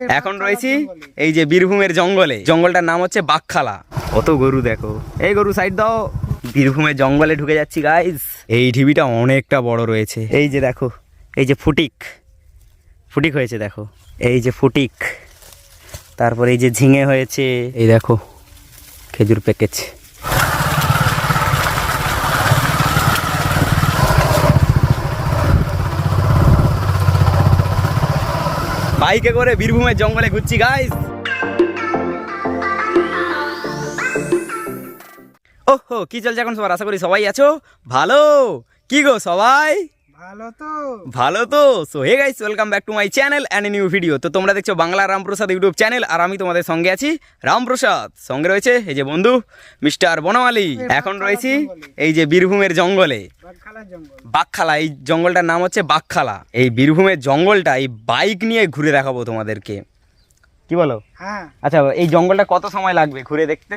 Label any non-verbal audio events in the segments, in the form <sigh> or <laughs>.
এখন রয়েছি এই যে বীরভূমের জঙ্গলে। জঙ্গলটার নাম হচ্ছে বাকখালা কত গরু দেখো। এই গরু সাইড দাও। বীরভূমের জঙ্গলে ঢুকে যাচ্ছি গাইজ এই ঢিবিটা অনেকটা বড় রয়েছে। এই যে দেখো এই যে ফুটিক। ফুটিক হয়েছে দেখো। এই যে ফুটিক। তারপর এই যে ঝিঙে হয়েছে। এই দেখো খেজুর প্যাকেজ। বাইকে করে বীরভূমের জঙ্গলে ঘুরছি গাইস ওহো, কি চলছে এখন সবার? আশা করি সবাই আছো। ভালো? কি গো, সবাই? ভালো তো। ভালো তো। So hey guys welcome back to my channel and new video তো তোমরা দেখছ বাংলা রামপ্রসাদ ইউটিউব চ্যানেল আর আমি তোমাদের সঙ্গে আছি রামপ্রসাদ। সঙ্গে রয়েছে এই যে বন্ধু মিস্টার বনমালী। এখন রয়েছি এই যে বীরভূমের জঙ্গলে। বাকখালা এই জঙ্গলটার নাম হচ্ছে বাকখালা। এই বীরভূমের জঙ্গলটা এই বাইক নিয়ে ঘুরে দেখাবো তোমাদেরকে। কি বলো? হ্যাঁ। আচ্ছা এই জঙ্গলটা কত সময় লাগবে ঘুরে দেখতে?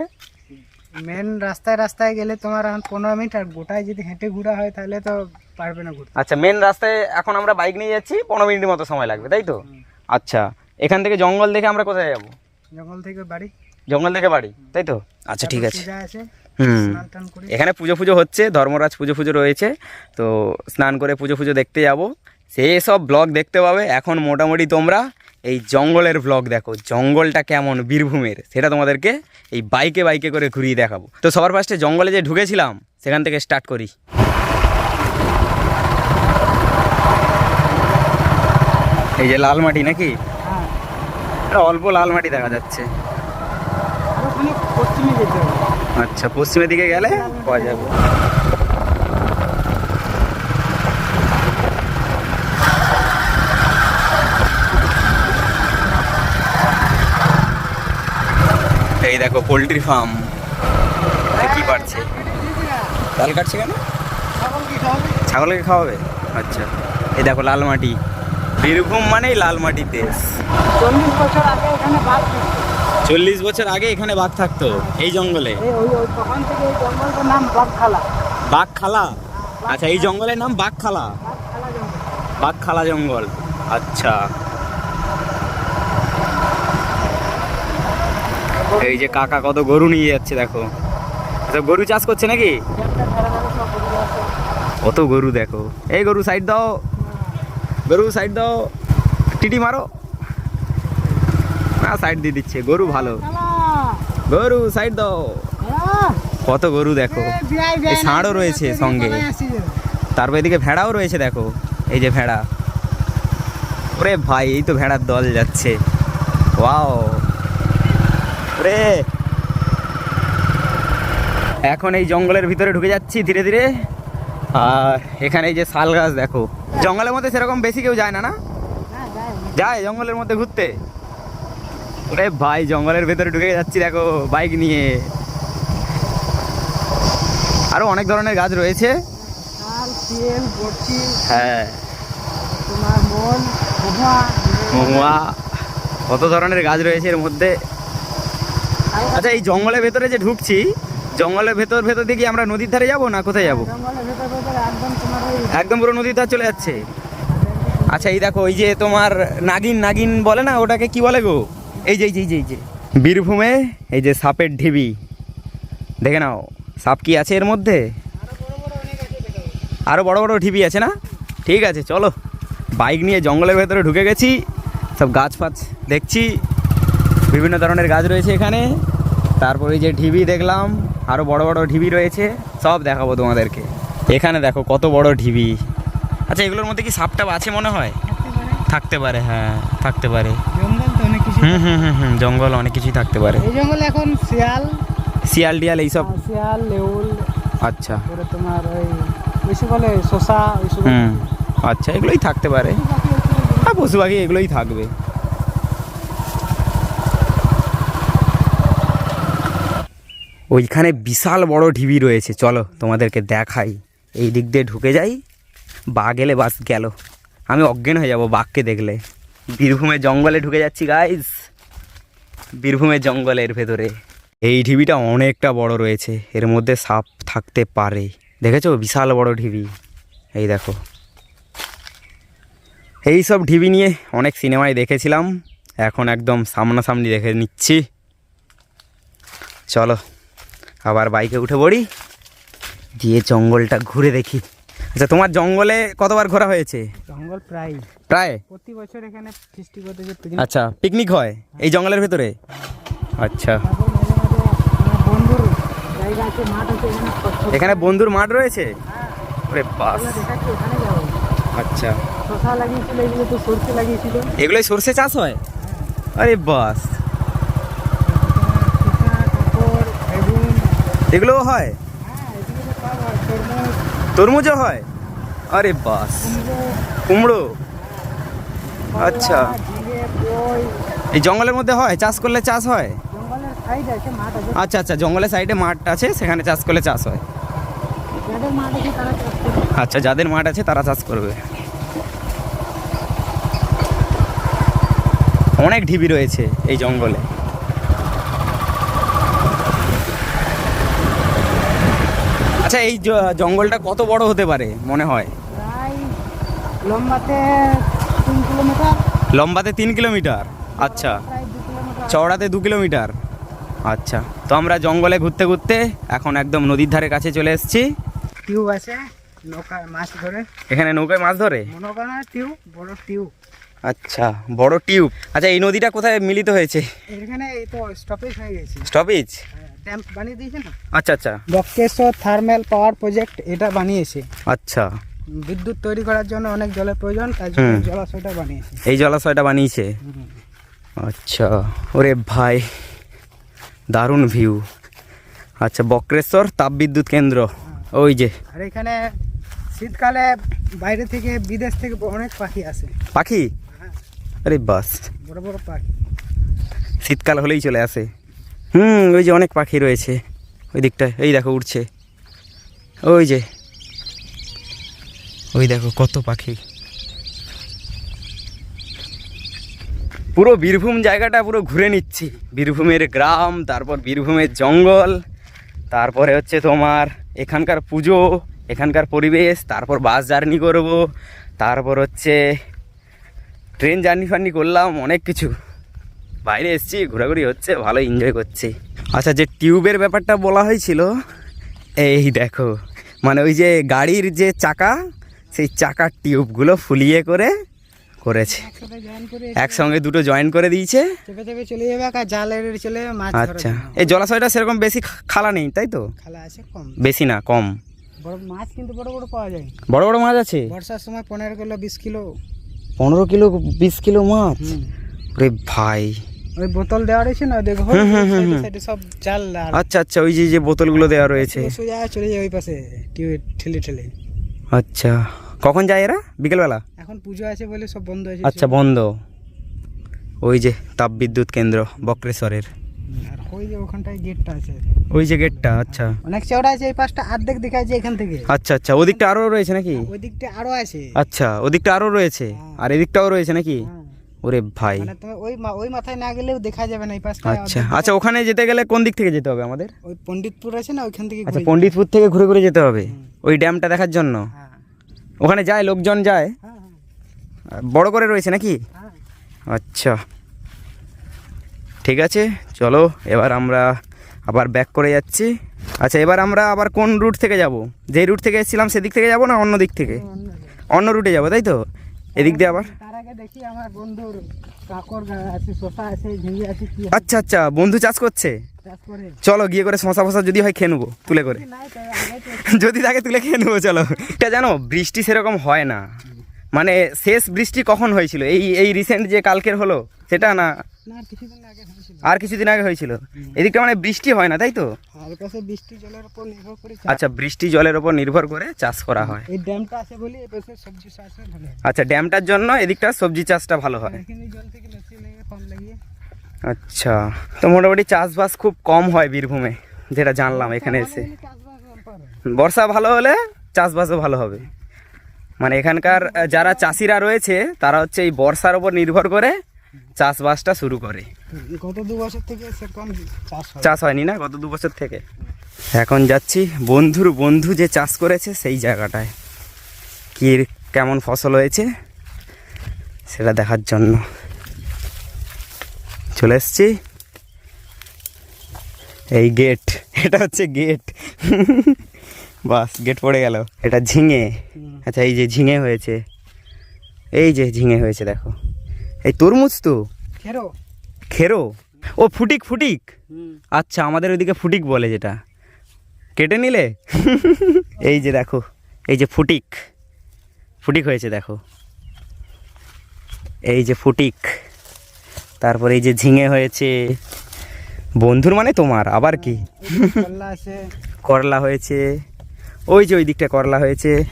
মেন রাস্তায় রাস্তায় গেলে তোমার এখন পনেরো মিনিট আর গোটায় যদি হেঁটে ঘোরা হয় তাহলে তো পারবে না ঘুরতে। আচ্ছা মেন রাস্তায় এখন আমরা বাইক নিয়ে যাচ্ছি পনেরো মিনিটের মতো সময় লাগবে তাই তো? আচ্ছা এখান থেকে জঙ্গল দেখে আমরা কোথায় যাব? জঙ্গল থেকে বাড়ি। জঙ্গল থেকে বাড়ি তাই তো? আচ্ছা ঠিক আছে। হুম। এখানে পুজো ফুজো হচ্ছে ধর্মরাজ পুজো ফুজো রয়েছে তো স্নান করে পুজো ফুজো দেখতে যাব। সেই সব ব্লগ দেখতে পাবে এখন মোটামুটি তোমরা এই জঙ্গলের ব্লগ দেখো জঙ্গলটা কেমন বীরভূমের সেটা তোমাদেরকে এই বাইকে বাইকে করে ঘুরিয়ে দেখাবো। তো সবার ফার্স্টে জঙ্গলে যে ঢুকেছিলাম সেখান থেকে স্টার্ট করি। এই যে লাল মাটি নাকি? হ্যাঁ। অল্প লাল মাটি দেখা যাচ্ছে। আচ্ছা পশ্চিমের দিকে গেলে পাওয়া যাবে। দেখো পোলট্রি ফার্ম। কি পারছে? লাল কাটছে কেন? ছাগলকে খাওয়াবে? আচ্ছা। এই দেখো লাল মাটি। বীরভূম মানেই লাল মাটির দেশ চল্লিশ বছর আগে এখানে বাঘ বাঘ থাকতো, এই জঙ্গলে। বাঘ খালা আচ্ছা এই জঙ্গলের নাম বাঘ খালা জঙ্গল বাঘখালা জঙ্গল। আচ্ছা। এই যে কাকা কত গরু নিয়ে যাচ্ছে, দেখো। গরু চাষ করছে নাকি। কত গরু, দেখো। এই গরু সাইড দাও। গরু সাইড দাও। টিটি মারো। না সাইড দিয়ে দিচ্ছে। গরু ভালো। গরু সাইড দাও। কত গরু, দেখো। ষাঁড়ও রয়েছে সঙ্গে। তারপর এদিকে ভেড়াও রয়েছে, দেখো। এই যে ভেড়া। ওরে ভাই, এই তো ভেড়ার দল যাচ্ছে। ওয়াও। ওরে এখন এই জঙ্গলের ভিতরে ঢুকে যাচ্ছি ধীরে ধীরে। আর এখানে এই যে শাল গাছ দেখো। জঙ্গলের মধ্যে সেরকম বেশি কেউ যায় না না? যায়। জঙ্গলের মধ্যে ঘুরতে। ওরে ভাই জঙ্গলের ভেতরে ঢুকে যাচ্ছি দেখো বাইক নিয়ে। আরও অনেক ধরনের গাছ রয়েছে। হ্যাঁ। কত ধরনের গাছ রয়েছে এর মধ্যে? আচ্ছা এই জঙ্গলের ভেতরে যে ঢুকছি জঙ্গলের ভেতর ভেতর দিয়ে কি আমরা নদীর ধারে যাব না কোথায় যাব? একদম পুরো নদীর ধার চলে যাচ্ছে। আচ্ছা এই দেখো এই যে তোমার নাগিন নাগিন বলে না ওটাকে কি বলে গো? এই যে এই যে এই যে এই যে। বীরভূমে এই যে সাপের ঢিবি। দেখে নাও সাপ কি আছে এর মধ্যে? আরও বড় বড় ঢিবি আছে না? ঠিক আছে চলো। বাইক নিয়ে জঙ্গলের ভেতরে ঢুকে গেছি সব গাছ ফাছ দেখছি। বিভিন্ন ধরনের গাছ রয়েছে এখানে। তারপরে যে ঢিবি দেখলাম আরও বড় বড় ঢিবি রয়েছে সব দেখাবো তোমাদেরকে। এখানে দেখো কত বড় ঢিবি। আচ্ছা এগুলোর মধ্যে কি সাপটাপ আছে মনে হয়? থাকতে পারে। হ্যাঁ থাকতে পারে। জঙ্গল অনেক হুম হুম হুম হুম জঙ্গল অনেক কিছুই থাকতে পারে। এই জঙ্গলে এখন শিয়াল শিয়াল টিয়াল এইসব আহ, শিয়াল লেউল আচ্ছা। তোমার ওই বেশি বলে ওইসব হুম আচ্ছা এগুলোই থাকতে পারে। হ্যাঁ পশু পাখি এগুলোই থাকবে। ওইখানে বিশাল বড় ঢিবি রয়েছে। চলো তোমাদেরকে দেখাই। এই দিক দিয়ে ঢুকে যাই। বাঘ এলে বাস গেল। আমি অজ্ঞান হয়ে যাব বাঘকে দেখলে। বীরভূমের জঙ্গলে ঢুকে যাচ্ছি গাইজ বীরভূমের জঙ্গলের ভেতরে। এই ঢিবিটা অনেকটা বড় রয়েছে। এর মধ্যে সাপ থাকতে পারে। দেখেছ? বিশাল বড় ঢিবি। এই দেখো। এই সব ঢিবি নিয়ে অনেক সিনেমায় দেখেছিলাম। এখন একদম সামনাসামনি দেখে নিচ্ছি। চলো। আবার বাইকে উঠে পড়ি। দিয়ে জঙ্গলটা ঘুরে দেখি। আচ্ছা তোমার জঙ্গলে কতবার ঘোরা হয়েছে? জঙ্গল প্রায়। প্রায়? প্রতি বছর এখানে ফিস্টি করতে আচ্ছা পিকনিক হয় এই জঙ্গলের ভেতরে? আচ্ছা। এখানে বন্ধুর মাঠ রয়েছে? বাস। আচ্ছা। লাগিয়েছিল এগুলো তো সরষে লাগিয়েছিল। এগুলোই সর্ষে চাষ হয়? আরে বাস শশা কাপড় বেগুন এগুলোও হয়? তরমুজও হয়? আরে বাস। কুমড়ো? আচ্ছা। এই জঙ্গলের মধ্যে হয়? চাষ করলে চাষ হয়? আচ্ছা আচ্ছা জঙ্গলের সাইডে মাঠ আছে, সেখানে চাষ করলে চাষ হয়। আচ্ছা যাদের মাঠ আছে তারা চাষ করবে। অনেক ঢিবি রয়েছে এই জঙ্গলে। আচ্ছা এই জঙ্গলটা কত বড় হতে পারে মনে হয়? লম্বাতে তিন কিলোমিটার। লম্বাতে তিন কিলোমিটার? আচ্ছা। চওড়াতে দু কিলোমিটার? আচ্ছা। তো আমরা জঙ্গলে ঘুরতে ঘুরতে এখন একদম নদীর ধারে কাছে চলে এসেছি। টিউব আছে নৌকা মাছ ধরে। এখানে নৌকায় মাছ ধরে? টিউব বড় টিউব। আচ্ছা বড় টিউব। আচ্ছা এই নদীটা কোথায় মিলিত হয়েছে? এখানে এই তো স্টপেজ হয়ে গেছে। স্টপেজ ড্যাম্প বানিয়ে দিয়েছে না আচ্ছা আচ্ছা। বক্রেশ্বর থার্মাল পাওয়ার প্রজেক্ট এটা বানিয়েছে। আচ্ছা। বিদ্যুৎ তৈরি করার জন্য অনেক জলের প্রয়োজন তার জন্য জলাশয়টা বানিয়েছে। এই জলাশয়টা বানিয়েছে? আচ্ছা। ওরে ভাই দারুণ ভিউ। আচ্ছা বক্রেশ্বর তাপবিদ্যুৎ কেন্দ্র। ওই যে। আর এখানে শীতকালে বাইরে থেকে বিদেশ থেকে অনেক পাখি আসে। পাখি? হ্যাঁ। আরে বাস। বড় বড় পাখি। শীতকাল হলেই চলে আসে। হুম, ওই যে অনেক পাখি রয়েছে। ওই দিকটায় এই দেখো উঠছে ওই যে। ওই দেখো, কত পাখি। পুরো বীরভূম জায়গাটা পুরো ঘুরে নিচ্ছি। বীরভূমের গ্রাম, তারপর বীরভূমের জঙ্গল, তারপরে হচ্ছে তোমার এখানকার পুজো, এখানকার পরিবেশ, তারপর বাস জার্নি করব, তারপর হচ্ছে ট্রেন জার্নি ফার্নি করলাম, অনেক কিছু। বাইরে এসেছি ঘোরাঘুরি হচ্ছে ভালো এনজয় করছি। আচ্ছা যে টিউবের ব্যাপারটা বলা হয়েছিল এই দেখো মানে ওই যে গাড়ির যে চাকা সেই চাকার টিউবগুলো ফুলিয়ে করে করেছে। একসঙ্গে দুটো জয়েন করে দিয়েছে। চলে যাবে আর জালের চলে যাবে মাছ আচ্ছা এই জলাশয়টা সেরকম বেশি খালা নেই তাই তো? খালা আছে কম। বেশি না কম। বড় মাছ কিন্তু বড় বড় পাওয়া যায়। বড় বড় মাছ আছে? বর্ষার সময় পনেরো কিলো বিশ কিলো। পনেরো কিলো বিশ কিলো মাছ। রে ভাই। ওই বোতল দেওয়া রয়েছে না দেখো সাইডে সব জাল আচ্ছা আচ্ছা ওই যে যে বোতলগুলো দেওয়া রয়েছে। সোজা চলে যায় ওই পাশে ঠেলে ঠেলে। আচ্ছা কখন যায় এরা? বিকেলবেলা? এখন পুজো আছে বলে সব বন্ধ আছে আচ্ছা বন্ধ। ওই যে তাপবিদ্যুৎ কেন্দ্র বক্রেশ্বরের। আর ওই যে ওখানটায় গেটটা আছে। ওই যে গেটটা আচ্ছা। অনেক চওড়া আছে এই পাশটা অর্ধেক দেখা যায় এখান থেকে। আচ্ছা আচ্ছা ওদিকটা আরও রয়েছে নাকি? ওই দিকটা আরও আছে। আচ্ছা ওদিকটা আরও রয়েছে। আর এদিকটাও রয়েছে নাকি? হ্যাঁ। ওরে ভাই। মানে ওই ওই মাথায় না গেলেও দেখা যাবে না এই পাশটা আচ্ছা আচ্ছা ওখানে যেতে গেলে কোন দিক থেকে যেতে হবে আমাদের? ওই পণ্ডিতপুর আছে না ওইখান থেকে আচ্ছা পণ্ডিতপুর থেকে ঘুরে ঘুরে যেতে হবে? ওই ড্যামটা দেখার জন্য? হ্যাঁ। ওখানে যায় লোকজন যায়? হ্যাঁ বড় করে রয়েছে নাকি? হ্যাঁ। আচ্ছা। ঠিক আছে চলো এবার আমরা আবার ব্যাক করে যাচ্ছি। আচ্ছা এবার আমরা আবার কোন রুট থেকে যাব? যেই রুট থেকে এসেছিলাম সেদিক থেকে যাব না অন্য দিক থেকে? অন্য রুটে যাব তাই তো? এদিক দিয়ে আবার? দেখি আমার বন্ধুর কাকর আছে শশা আছে ঝিঙ্গে আছে কি আচ্ছা আচ্ছা বন্ধু চাষ করছে? চলো গিয়ে করে শশা ফসা যদি হয় খেয়ে নেব তুলে করে। যদি <laughs> থাকে তুলে খেয়ে নেব চলো। এটা জানো বৃষ্টি সেরকম হয় না। মানে শেষ বৃষ্টি কখন হয়েছিল? এই এই রিসেন্ট যে কালকের হলো সেটা না? কিছুদিন আগে আর কিছুদিন আগে হয়েছিল। এদিকটা মানে বৃষ্টি হয় না তাই তো? বৃষ্টি জলের উপর নির্ভর করে আচ্ছা বৃষ্টি জলের উপর নির্ভর করে চাষ করা হয়। এই ড্যামটা আছে বলে এই সবজি চাষ ভালো আচ্ছা ড্যামটার জন্য এদিকটা সবজি চাষটা ভালো হয়। জল থেকে লেগে আচ্ছা তো মোটামুটি চাষবাস খুব কম হয় বীরভূমে যেটা জানলাম এখানে এসে। বর্ষা ভালো হলে চাষবাসও ভালো হবে। মানে এখানকার যারা চাষিরা রয়েছে তারা হচ্ছে এই বর্ষার উপর নির্ভর করে চাষবাসটা শুরু করে। গত দু বছর থেকে সেরকম চাষ হয়নি না গত দু বছর থেকে? এখন যাচ্ছি বন্ধুর বন্ধু যে চাষ করেছে সেই জায়গাটায়। কি কেমন ফসল হয়েছে সেটা দেখার জন্য। চলে এসছি। এই গেট এটা হচ্ছে গেট। বাস গেট পড়ে গেল। এটা ঝিঙে। আচ্ছা এই যে ঝিঙে হয়েছে। এই যে ঝিঙে হয়েছে দেখো। এই তরমুজ তো? খেরো। খেরো? ও ফুটিক ফুটিক। আচ্ছা আমাদের ওইদিকে ফুটিক বলে যেটা। কেটে নিলে? <laughs> এই যে দেখো এই যে ফুটিক। ফুটিক হয়েছে দেখো। এই যে ফুটিক। তারপর এই যে ঝিঙে হয়েছে। বন্ধুর মানে তোমার আবার কি? করলা হয়েছে। ওই যে ওই দিকটা করলা হয়েছে।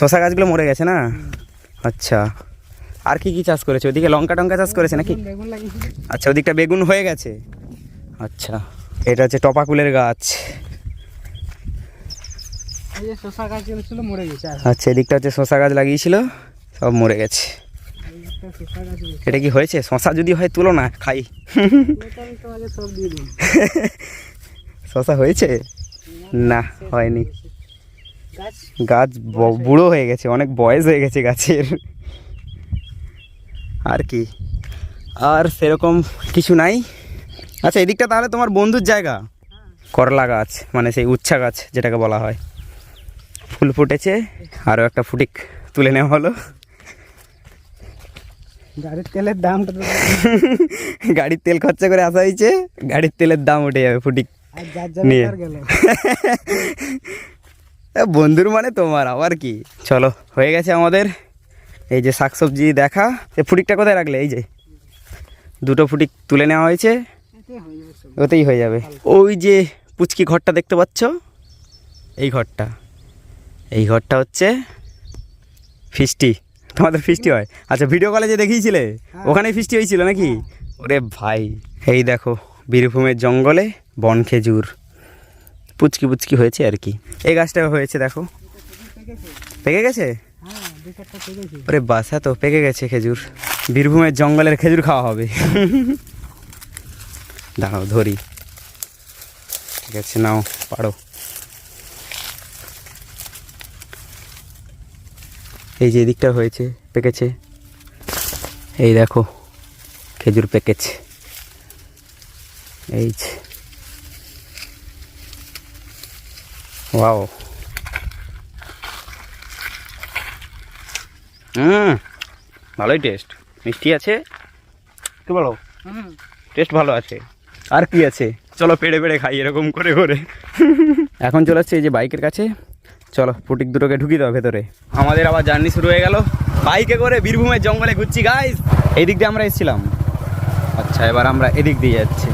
শশা গাছগুলো মরে গেছে। না? আচ্ছা। আর কি কি চাষ করেছে? ওদিকে লঙ্কা টঙ্কা চাষ করেছে নাকি? আচ্ছা ওদিকটা বেগুন হয়ে গেছে? আচ্ছা এটা হচ্ছে ছিল মরে গেছে আচ্ছা এদিকটা হচ্ছে শশা গাছ লাগিয়েছিল সব মরে গেছে। এটা কি হয়েছে? শশা যদি হয় তুলো না খাই। <laughs> শশা হয়েছে? না হয়নি। গাছ? বুড়ো হয়ে গেছে অনেক বয়স হয়ে গেছে গাছের। আর কি? আর সেরকম কিছু নাই? আচ্ছা এদিকটা তাহলে তোমার বন্ধুর জায়গা। করলা গাছ মানে সেই উচ্ছা গাছ যেটাকে বলা হয়। ফুল ফুটেছে আরও একটা ফুটিক তুলে নেওয়া হলো। গাড়ির তেলের দামটা <laughs> গাড়ির তেল খরচা করে আসা হয়েছে গাড়ির তেলের দাম উঠে যাবে ফুটিক নিয়ে। <laughs> বন্ধুর মানে তোমার আবার কি? চলো হয়ে গেছে আমাদের। এই যে শাকসবজি দেখা। এই ফুটিকটা কোথায় রাখলে? এই যে। দুটো ফুটিক তুলে নেওয়া হয়েছে। হয়ে ওতেই হয়ে যাবে। ওই যে পুচকি ঘরটা দেখতে পাচ্ছ? এই ঘরটা। এই ঘরটা হচ্ছে ফিস্টি তোমাদের ফিস্টি হয়? আচ্ছা ভিডিও কলে যে দেখিয়েছিলে ওখানেই ফিস্টি হয়েছিল নাকি? ওরে ভাই এই দেখো বীরভূমের জঙ্গলে বন খেজুর পুচকি পুচকি হয়েছে আর কি। এই গাছটা হয়েছে, দেখো। পেকে গেছে? ওরে বাসা তো, পেকে গেছে খেজুর। বীরভূমের জঙ্গলের খেজুর খাওয়া হবে। দাঁড়াও, ধরি। ঠিক আছে, নাও, পারো। এই যে এদিকটা হয়েছে, পেকেছে। এই দেখো, খেজুর পেকেছে। এই যে ওয়াও হুম। ভালোই টেস্ট মিষ্টি আছে? কি বলো। হুম। টেস্ট ভালো আছে। আর কি আছে? চলো পেড়ে পেড়ে খাই এরকম করে করে। এখন চলে আসছে এই যে বাইকের কাছে। চলো ফুটিক দুটোকে ঢুকি দাও ভেতরে। আমাদের আবার জার্নি শুরু হয়ে গেল। বাইকে করে বীরভূমের জঙ্গলে ঘুরছি গাইস এই দিক দিয়ে আমরা এসেছিলাম। আচ্ছা এবার আমরা এদিক দিয়ে যাচ্ছি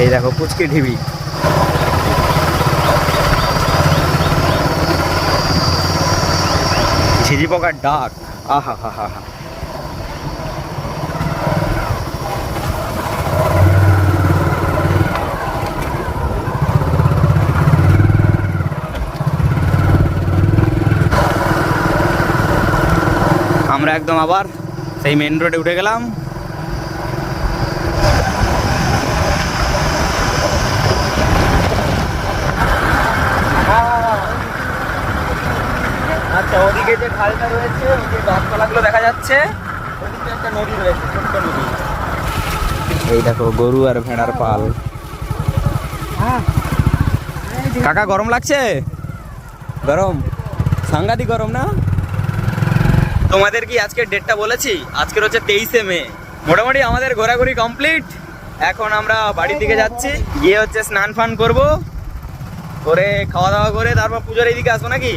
এই দেখো, পুচকি ঢিবি। ঝিঝি পোকার ডাক। আহা, হা হা হা। আমরা একদম আবার সেই মেন রোডে উঠে গেলাম। ওদিকে যে খালটা রয়েছে ওই যে গাছপালাগুলো দেখা যাচ্ছে ওদিকে একটা নদী রয়েছে ছোট্ট নদী। এই দেখো গরু আর ভেড়ার পাল। কাকা গরম লাগছে? গরম। সাংঘাতিক গরম না? তোমাদের কি আজকের ডেটটা বলেছি? আজকের হচ্ছে তেইশে মে। মোটামুটি আমাদের ঘোরাঘুরি কমপ্লিট। এখন আমরা বাড়ির দিকে যাচ্ছি। গিয়ে হচ্ছে স্নান ফান করব। করে খাওয়া দাওয়া করে তারপর পুজোর এইদিকে আসব নাকি?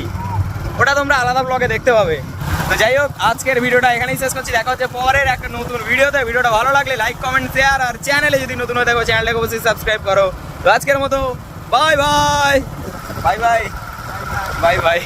ওটা তোমরা আলাদা ব্লগে দেখতে পাবে। তো যাই হোক, আজকের ভিডিওটা এখানেই শেষ করছি। দেখা হচ্ছে পরের একটা নতুন ভিডিওতে। ভিডিওটা ভালো লাগলে লাইক কমেন্ট শেয়ার আর চ্যানেলে যদি নতুন হয়ে থাকো চ্যানেলটাকে অবশ্যই সাবস্ক্রাইব করো। তো আজকের মতো bye bye bye bye bye bye